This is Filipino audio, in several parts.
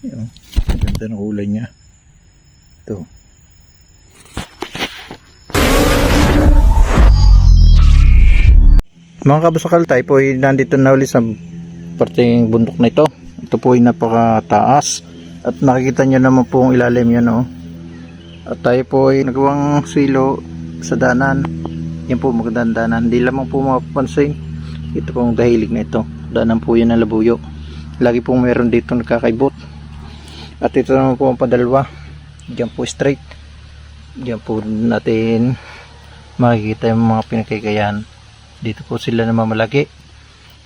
Yun. Ang ganda ng kulay niya. Ito. Mga kabasakal tayo po nandito na ulit sa parteng bundok na ito. Ito po ay napakataas. At nakikita nyo naman po ang ilalim yan. Oh. At tayo po ay nagawang silo sa danan. Yan po magandang danan. Hindi lamang po mapapansin. Ito pong dahilig na ito. Danan po yan ng labuyo. Lagi pong meron dito nakakaibot. At ito naman po ang padalwa. Diyan po straight. Diyan po natin makikita yung mga pinakikayan. Dito po sila namamalagi.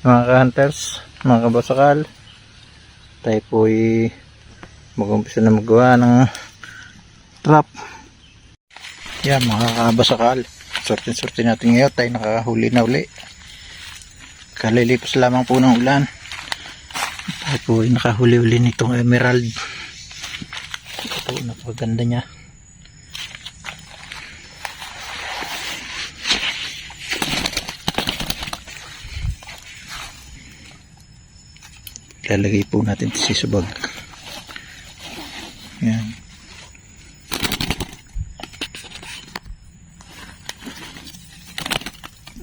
Mga hunters, mga kabasakal. Tayo po ay mag-umpisa na magawa ng trap. Yan mga kabasakal. Sortin-sortin natin ngayon. Tayo nakahuli na uli. Kalilipas lamang po ng ulan. Tayo po ay nakahuli-uli nitong emerald. Ito po, napakaganda niya. Lalagay po natin sa sisubag. Yan.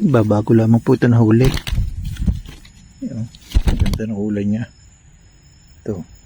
Babago lamang po ito na huli. Yan. Ganda ng kulay niya. Ito.